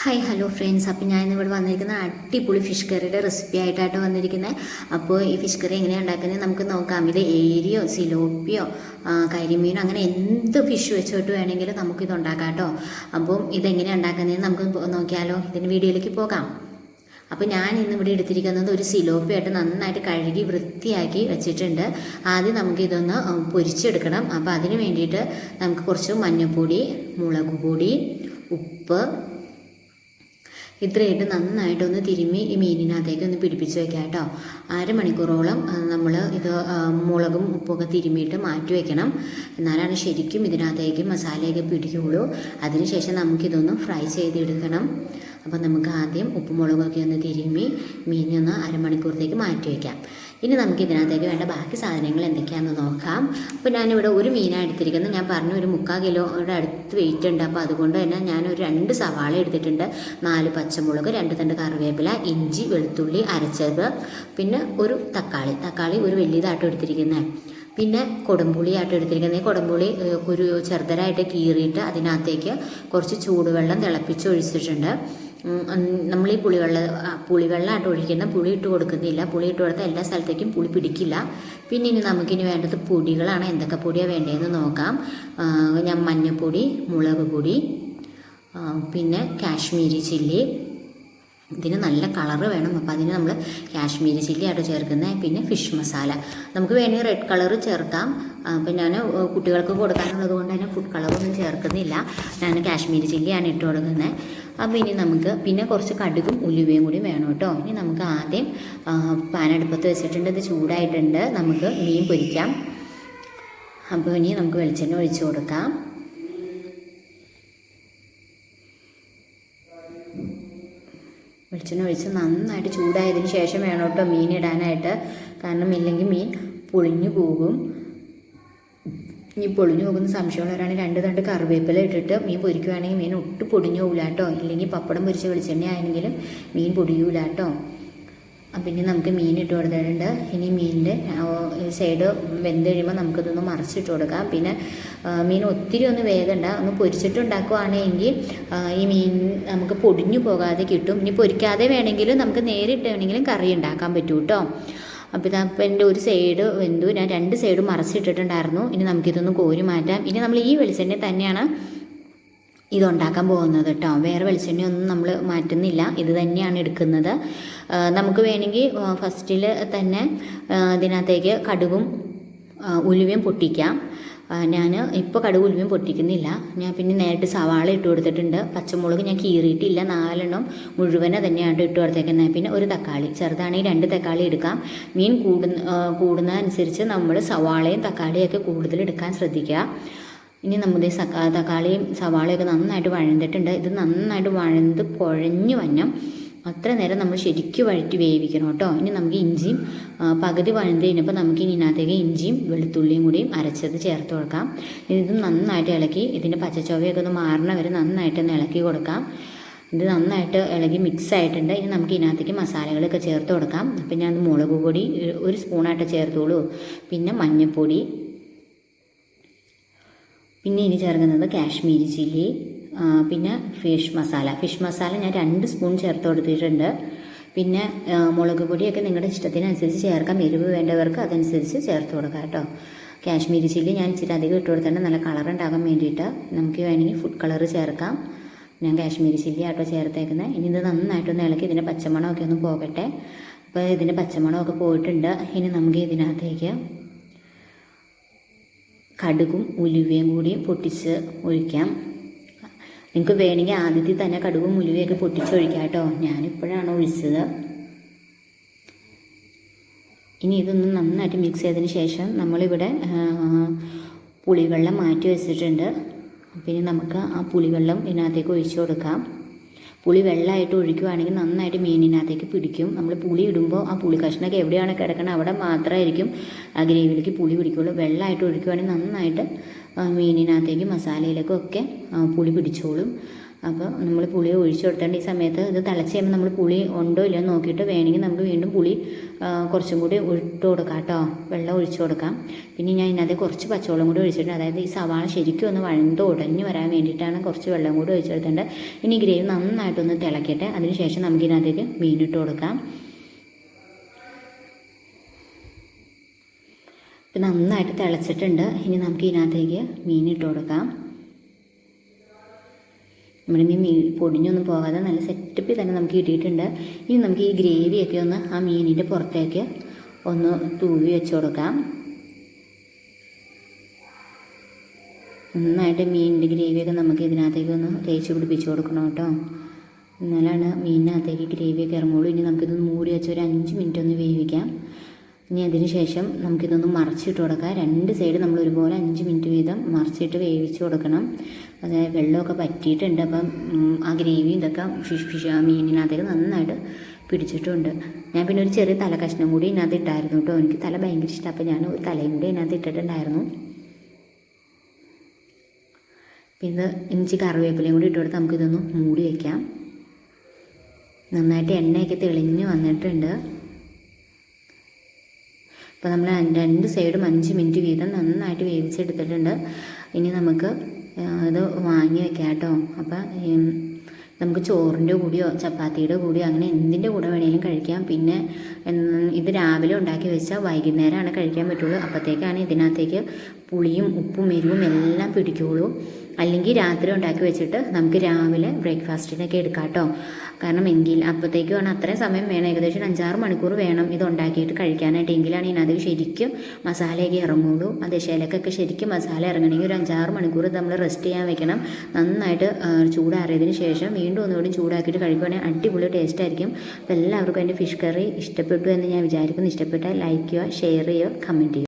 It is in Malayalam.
ഹായ് ഹലോ ഫ്രണ്ട്സ് അപ്പോൾ ഞാൻ ഇവിടെ വന്നിരിക്കുന്ന അടിപൊളി ഫിഷ് കറിയുടെ റെസിപ്പി ആയിട്ടാണ് വന്നിരിക്കുന്നത്. അപ്പോൾ ഈ ഫിഷ് കറി എങ്ങനെയാണ് ഉണ്ടാക്കുന്നത് നമുക്ക് നോക്കാം. ഇത് ഏരിയോ സിലോപ്പിയോ കരിമീനോ അങ്ങനെ എന്ത് ഫിഷ് വെച്ചോട്ട് വേണമെങ്കിലും നമുക്കിത് ഉണ്ടാക്കാം കേട്ടോ. അപ്പം ഇതെങ്ങനെയാണ് ഉണ്ടാക്കുന്നതെന്ന് നമുക്ക് നോക്കിയാലോ. ഇതിന് വീഡിയോയിലേക്ക് പോകാം. അപ്പോൾ ഞാൻ ഇന്ന് ഇവിടെ എടുത്തിരിക്കുന്നത് ഒരു സിലോപ്പിയായിട്ട് നന്നായിട്ട് കഴുകി വൃത്തിയാക്കി വെച്ചിട്ടുണ്ട്. ആദ്യം നമുക്ക് ഇതൊന്ന് പൊരിച്ചെടുക്കണം. അപ്പോൾ അതിന് വേണ്ടിയിട്ട് നമുക്ക് കുറച്ച് മഞ്ഞൾപ്പൊടി മുളക് പൊടി ഉപ്പ് ഇത്രയിട്ട് നന്നായിട്ടൊന്ന് തിരുമ്മി ഈ മീനിനകത്തേക്ക് ഒന്ന് പിടിപ്പിച്ച് വെക്കാം കേട്ടോ. അരമണിക്കൂറോളം നമ്മൾ ഇത് മുളകും ഉപ്പൊക്കെ തിരുമ്മിയിട്ട് മാറ്റി വെക്കണം. എന്നാലാണ് ശരിക്കും ഇതിനകത്തേക്ക് മസാലയൊക്കെ പിടിക്കുകയുള്ളൂ അതിനുശേഷം നമുക്കിതൊന്ന് ഫ്രൈ ചെയ്തെടുക്കണം. അപ്പോൾ നമുക്ക് ആദ്യം ഉപ്പും മുളകൊക്കെ ഒന്ന് തിരുമ്മി മീനൊന്ന് അരമണിക്കൂറത്തേക്ക് മാറ്റി വയ്ക്കാം ഇനി നമുക്ക് ഇതിനകത്തേക്ക് വേണ്ട ബാക്കി സാധനങ്ങൾ എന്തൊക്കെയാണെന്ന് നോക്കാം. അപ്പോൾ ഞാനിവിടെ ഒരു മീനാണ് എടുത്തിരിക്കുന്നത്. ഞാൻ പറഞ്ഞു ഒരു മുക്കാൽ കിലോയുടെ അടുത്ത് വെയിറ്റ് ഉണ്ട്. അപ്പോൾ അതുകൊണ്ട് തന്നെ ഞാൻ ഒരു രണ്ട് സവാള എടുത്തിട്ടുണ്ട്. നാല് പച്ചമുളക് രണ്ട് തണ്ട് കറിവേപ്പില ഇഞ്ചി വെളുത്തുള്ളി അരച്ചത്. പിന്നെ ഒരു തക്കാളി. തക്കാളി ഒരു വലിയതായിട്ട് എടുത്തിരിക്കുന്നത് പിന്നെ കൊടുമ്പുളിയായിട്ട് എടുത്തിരിക്കുന്നത്. കൊടുമ്പുളി കുരു ചെറുതരായിട്ട് കീറിയിട്ട് അതിനകത്തേക്ക് കുറച്ച് ചൂടുവെള്ളം തിളപ്പിച്ച് ഒഴിച്ചിട്ടുണ്ട്. നമ്മൾ ഈ പുളിവെള്ളം പുളിവെള്ളമായിട്ട് ഒഴിക്കുന്ന പുളി ഇട്ട് കൊടുക്കുന്നില്ല. പുളി ഇട്ട് കൊടുത്താൽ എല്ലാ സ്ഥലത്തേക്കും പുളി പിടിക്കില്ല. പിന്നെ ഇനി നമുക്കിനി വേണ്ടത് പൊടികളാണ്. എന്തൊക്കെ പൊടിയാണ് വേണ്ടതെന്ന് നോക്കാം. ഞാൻ മഞ്ഞൾപ്പൊടി മുളക് പൊടി പിന്നെ കാശ്മീരി ചില്ലി. ഇതിന് നല്ല കളറ് വേണം. അപ്പോൾ അതിന് നമ്മൾ കാശ്മീരി ചില്ലി ആയിട്ട് ചേർക്കുന്നത് പിന്നെ ഫിഷ് മസാല. നമുക്ക് വേണമെങ്കിൽ റെഡ് കളർ ചേർക്കാം. അപ്പം ഞാൻ കുട്ടികൾക്ക് കൊടുക്കാനുള്ളത് കൊണ്ട് തന്നെ ഫുഡ് കളറൊന്നും ചേർക്കുന്നില്ല. ഞാൻ കാശ്മീരി ചില്ലിയാണ് ഇട്ട് കൊടുക്കുന്നത് അപ്പോൾ ഇനി നമുക്ക് പിന്നെ കുറച്ച് കടുകും ഉലുവയും കൂടി വേണം കേട്ടോ. ഇനി നമുക്ക് ആദ്യം പാനടുപ്പത്ത് വെച്ചിട്ടുണ്ട്. ഇത് ചൂടായിട്ടുണ്ട്. നമുക്ക് മീൻ പൊരിക്കാം. അപ്പോൾ ഇനി നമുക്ക് വെളിച്ചെണ്ണ ഒഴിച്ചു കൊടുക്കാം. വെളിച്ചെണ്ണ ഒഴിച്ച് നന്നായിട്ട് ചൂടായതിന് ശേഷം വേണം കേട്ടോ മീൻ ഇടാനായിട്ട്. കാരണം ഇല്ലെങ്കിൽ മീൻ പൊളിഞ്ഞു പോകും. ഇനി പൊളിഞ്ഞു പോകുന്ന സംശയമുള്ളവരാണെങ്കിൽ രണ്ട് തണ്ട് കറിവേപ്പില ഇട്ടിട്ട് മീൻ പൊരിക്കുകയാണെങ്കിൽ മീൻ ഒട്ട് പൊടിഞ്ഞു പോകില്ലാട്ടോ ഇല്ലെങ്കിൽ പപ്പടം പൊരിച്ച വെളിച്ചെണ്ണ ആയെങ്കിലും മീൻ പൊടിയൂലാട്ടോ പിന്നെ നമുക്ക് മീൻ ഇട്ട് കൊടുത്തിട്ടുണ്ട്. ഇനി മീനിന്റെ സൈഡ് വെന്ത് കഴിയുമ്പോൾ നമുക്കിതൊന്ന് മറിച്ചിട്ട് കൊടുക്കാം. പിന്നെ മീൻ ഒത്തിരി ഒന്ന് വേഗണ്ട. ഒന്ന് പൊരിച്ചിട്ടുണ്ടാക്കുവാണെങ്കിൽ ഈ മീൻ നമുക്ക് പൊടിഞ്ഞു പോകാതെ കിട്ടും. ഇനി പൊരിക്കാതെ വേണമെങ്കിലും നമുക്ക് നേരിട്ട് വേണമെങ്കിലും കറി ഉണ്ടാക്കാൻ പറ്റൂട്ടോ കേട്ടോ. അപ്പോൾ ഇതാ ഇപ്പം എന്റെ ഒരു സൈഡ് വെന്തു ഞാൻ രണ്ട് സൈഡും മറച്ചിട്ടിട്ടുണ്ടായിരുന്നു. ഇനി നമുക്കിതൊന്ന് കോരി മാറ്റാം. ഇനി നമ്മൾ ഈ വെളിച്ചെണ്ണ തന്നെയാണ് ഇതുണ്ടാക്കാൻ പോകുന്നത് കേട്ടോ വേറെ വെളിച്ചെണ്ണയൊന്നും നമ്മൾ മാറ്റുന്നില്ല. ഇത് തന്നെയാണ് എടുക്കുന്നത്. നമുക്ക് വേണമെങ്കിൽ ഫസ്റ്റിൽ തന്നെ ഇതിനകത്തേക്ക് കടുകും ഉലുവയും പൊട്ടിക്കാം. ഞാൻ ഇപ്പോൾ കടുക് പൊട്ടിക്കുന്നില്ല. ഞാൻ പിന്നെ നേരിട്ട് സവാള ഇട്ട് കൊടുത്തിട്ടുണ്ട്. പച്ചമുളക് ഞാൻ കീറിയിട്ടില്ല. നാലെണ്ണം മുഴുവനെ തന്നെയാണ് ഇട്ട് കൊടുത്തേക്കുന്നത് പിന്നെ ഒരു തക്കാളി. ചെറുതാണെങ്കിൽ രണ്ട് തക്കാളി എടുക്കാം. മീൻ കൂടുന്ന കൂടുന്നതനുസരിച്ച് നമ്മൾ സവാളയും തക്കാളിയൊക്കെ കൂടുതൽ എടുക്കാൻ ശ്രദ്ധിക്കുക. ഇനി നമ്മുടെ തക്കാളിയും സവാളയൊക്കെ നന്നായിട്ട് വഴന്നിട്ടുണ്ട്. ഇത് നന്നായിട്ട് വഴന്ന് കുഴഞ്ഞു വന്നം അത്ര നേരം നമ്മൾ ശരിക്കും വഴറ്റി വേവിക്കണം കേട്ടോ. ഇനി നമുക്ക് ഇഞ്ചിയും പകുതി വഴന്ന് കഴിഞ്ഞപ്പോൾ നമുക്ക് ഇനി ഇതിനകത്തേക്ക് ഇഞ്ചിയും വെളുത്തുള്ളിയും കൂടിയും അരച്ചത് ചേർത്ത് കൊടുക്കാം. ഇത് നന്നായിട്ട് ഇളക്കി ഇതിന്റെ പച്ചച്ചോവയൊക്കെ ഒന്ന് മാറണ വരെ നന്നായിട്ട് ഒന്ന് ഇളക്കി കൊടുക്കാം. ഇത് നന്നായിട്ട് ഇളകി മിക്സ് ആയിട്ടുണ്ട്. ഇനി നമുക്ക് ഇതിനകത്തേക്ക് മസാലകളൊക്കെ ചേർത്ത് കൊടുക്കാം. അപ്പം ഞാൻ മുളക് പൊടി ഒരു സ്പൂണായിട്ട് ചേർത്തോളൂ. പിന്നെ മഞ്ഞൾപ്പൊടി. പിന്നെ ഇനി ചേർക്കുന്നത് കാശ്മീരി ചില്ലി. പിന്നെ ഫിഷ് മസാല. ഫിഷ് മസാല ഞാൻ രണ്ട് സ്പൂൺ ചേർത്ത് കൊടുത്തിട്ടുണ്ട്. പിന്നെ മുളക് പൊടിയൊക്കെ നിങ്ങളുടെ ഇഷ്ടത്തിനനുസരിച്ച് ചേർക്കാം. എരിവ് വേണ്ടവർക്ക് അതനുസരിച്ച് ചേർത്ത് കൊടുക്കാം കേട്ടോ. കാശ്മീരി ചില്ലി ഞാൻ ഇച്ചിരി അധികം ഇട്ട് കൊടുത്തിട്ടുണ്ട്. നല്ല കളർ ഉണ്ടാകാൻ വേണ്ടിയിട്ട്. നമുക്ക് വേണമെങ്കിൽ ഫുഡ് കളർ ചേർക്കാം. ഞാൻ കാശ്മീരി ചില്ലി ആട്ടോ ചേർത്തേക്കുന്നത് ഇനി ഇത് നന്നായിട്ടൊന്ന് ഇളക്കി ഇതിന്റെ പച്ചമണമൊക്കെ ഒന്ന് പോകട്ടെ. അപ്പോൾ ഇതിന്റെ പച്ചമണമൊക്കെ പോയിട്ടുണ്ട്. ഇനി നമുക്ക് ഇതിനകത്തേക്ക് കടുകും ഉലുവയും കൂടി പൊട്ടിച്ച് ഒഴിക്കാം. നിങ്ങൾക്ക് വേണമെങ്കിൽ ആദ്യത്തിൽ തന്നെ കടുകും മുലുവയൊക്കെ പൊട്ടിച്ച് ഒഴിക്കാം കേട്ടോ. ഞാനിപ്പോഴാണ് ഒഴിച്ചത്. ഇനി ഇതൊന്ന് നന്നായിട്ട് മിക്സ് ചെയ്തതിന് ശേഷം നമ്മളിവിടെ പുളിവെള്ളം മാറ്റി വെച്ചിട്ടുണ്ട്. പിന്നെ നമുക്ക് ആ പുളിവെള്ളം ഇതിനകത്തേക്ക് ഒഴിച്ചു കൊടുക്കാം. പുളി വെള്ളമായിട്ട് ഒഴിക്കുവാണെങ്കിൽ നന്നായിട്ട് മീനിനകത്തേക്ക് പിടിക്കും. നമ്മൾ പുളി ഇടുമ്പോൾ ആ പുളി കഷ്ണമൊക്കെ എവിടെയാണ് കിടക്കണം അവിടെ മാത്രമായിരിക്കും ആ ഗ്രേവിയിലേക്ക് പുളി പിടിക്കുള്ളൂ. വെള്ളമായിട്ട് ഒഴിക്കുവാണെങ്കിൽ നന്നായിട്ട് മീനിനകത്തേക്ക് മസാലയിലേക്കും ഒക്കെ പുളി പിടിച്ചോളും. അപ്പോൾ നമ്മൾ പുളി ഒഴിച്ചു കൊടുത്തേണ്ട ഈ സമയത്ത് ഇത് തിളച്ച് കഴിയുമ്പോൾ നമ്മൾ പുളി ഉണ്ടോ ഇല്ലയോ നോക്കിയിട്ട് വേണമെങ്കിൽ നമുക്ക് വീണ്ടും പുളി കുറച്ചും കൂടി ഇട്ട് കൊടുക്കാം കേട്ടോ. വെള്ളം ഒഴിച്ചു കൊടുക്കാം. പിന്നെ ഞാൻ ഇതിനകത്ത് കുറച്ച് പച്ചവെള്ളം കൂടി ഒഴിച്ചിട്ടുണ്ട്. അതായത് ഈ സവാള ശരിക്കും ഒന്ന് വഴണ്ട് ഉടഞ്ഞു വരാൻ വേണ്ടിയിട്ടാണ് കുറച്ച് വെള്ളം കൂടി ഒഴിച്ചു കൊടുത്തേണ്ടത് ഇനി ഗ്രേവി നന്നായിട്ടൊന്ന് തിളക്കട്ടെ. അതിനുശേഷം നമുക്ക് ഇതിനകത്തേക്ക് മീനിട്ട് കൊടുക്കാം. ഇപ്പം നന്നായിട്ട് തിളച്ചിട്ടുണ്ട്. ഇനി നമുക്ക് ഇതിനകത്തേക്ക് മീൻ ഇട്ട് കൊടുക്കാം. നമ്മുടെ മീൻ മീൻ പൊടിഞ്ഞൊന്നും പോകാതെ നല്ല സെറ്റപ്പിൽ തന്നെ നമുക്ക് കിട്ടിയിട്ടുണ്ട്. ഇനി നമുക്ക് ഈ ഗ്രേവിയൊക്കെ ഒന്ന് ആ മീനിന്റെ പുറത്തേക്ക് ഒന്ന് തൂവി വെച്ച് കൊടുക്കാം. നന്നായിട്ട് മീനിന്റെ ഗ്രേവിയൊക്കെ നമുക്ക് ഇതിനകത്തേക്ക് ഒന്ന് തേച്ച് പിടിപ്പിച്ച് കൊടുക്കണം കേട്ടോ. എന്നാലാണ് മീനിനകത്തേക്ക് ഗ്രേവിയൊക്കെ ഇറങ്ങുള്ളൂ. ഇനി നമുക്കിത് മൂടി വെച്ച് ഒരു അഞ്ച് മിനിറ്റ് ഒന്ന് വേവിക്കാം. ഇനി അതിനുശേഷം നമുക്കിതൊന്ന് മറിച്ചിട്ട് കൊടുക്കാം. രണ്ട് സൈഡ് നമ്മൾ ഒരുപോലെ അഞ്ച് മിനിറ്റ് വീതം മറിച്ചിട്ട് വേവിച്ച് കൊടുക്കണം. അതായത് വെള്ളമൊക്കെ പറ്റിയിട്ടുണ്ട്. അപ്പം ആ ഗ്രേവി ഇതൊക്കെ ഫിഷ് ഫിഷ് ആ മീനിനകത്തേക്ക് നന്നായിട്ട് പിടിച്ചിട്ടുണ്ട്. ഞാൻ പിന്നെ ഒരു ചെറിയ തല കഷ്ണം കൂടി ഇതിനകത്ത് ഇട്ടായിരുന്നു കേട്ടോ. എനിക്ക് തല ഭയങ്കര ഇഷ്ടം. അപ്പോൾ ഞാൻ ഒരു തലയും കൂടി ഇതിനകത്ത് ഇട്ടിട്ടുണ്ടായിരുന്നു. പിന്നെ ഇഞ്ചി കറിവേപ്പിലയും കൂടി ഇട്ട് കൊടുത്ത് നമുക്കിതൊന്ന് മൂടി വയ്ക്കാം നന്നായിട്ട് എണ്ണയൊക്കെ തെളിഞ്ഞ് വന്നിട്ടുണ്ട്. അപ്പോൾ നമ്മൾ രണ്ട് സൈഡും അഞ്ച് മിനിറ്റ് വീതം നന്നായിട്ട് വേവിച്ചെടുത്തിട്ടുണ്ട്. ഇനി നമുക്ക് ഇത് വാങ്ങി വെക്കാം കേട്ടോ. അപ്പം നമുക്ക് ചോറിന്റെ കൂടിയോ ചപ്പാത്തിയുടെ കൂടിയോ അങ്ങനെ എന്തിന്റെ കൂടെ വേണമെങ്കിലും കഴിക്കാം. പിന്നെ ഇത് രാവിലെ ഉണ്ടാക്കി വെച്ചാൽ വൈകുന്നേരമാണ് കഴിക്കാൻ പറ്റുള്ളൂ. അപ്പോഴത്തേക്കാണ് ഇതിനകത്തേക്ക് പുളിയും ഉപ്പും എരിവും എല്ലാം പിടിക്കുകയുള്ളൂ അല്ലെങ്കിൽ രാത്രി ഉണ്ടാക്കി വെച്ചിട്ട് നമുക്ക് രാവിലെ ബ്രേക്ക്ഫാസ്റ്റിനൊക്കെ എടുക്കാം കേട്ടോ. കാരണം എങ്കിൽ അപ്പോഴത്തേക്കുമാണ് അത്രയും സമയം വേണം. ഏകദേശം അഞ്ചാറ് മണിക്കൂർ വേണം ഇത് ഉണ്ടാക്കിയിട്ട് കഴിക്കാനായിട്ട്. എങ്കിലാണ് ഇതിനകത്ത് ശരിക്കും മസാലയൊക്കെ ഇറങ്ങുള്ളൂ. ആ ദശയിലേക്കൊക്കെ ശരിക്കും മസാല ഇറങ്ങണമെങ്കിൽ ഒരു അഞ്ചാറ് മണിക്കൂർ നമ്മൾ റെസ്റ്റ് ചെയ്യാൻ വെക്കണം. നന്നായിട്ട് ചൂടാറിയതിന് ശേഷം വീണ്ടും ഒന്നുകൂടി ചൂടാക്കിയിട്ട് കഴിക്കുകയാണെങ്കിൽ അടിപൊളി ടേസ്റ്റ് ആയിരിക്കും. അപ്പോൾ എല്ലാവർക്കും എന്റെ ഫിഷ് കറി ഇഷ്ടപ്പെട്ടു എന്ന് ഞാൻ വിചാരിക്കുന്നു. ഇഷ്ടപ്പെട്ടാൽ ലൈക്ക് ചെയ്യുക ഷെയർ ചെയ്യുക കമന്റ് ചെയ്യുക.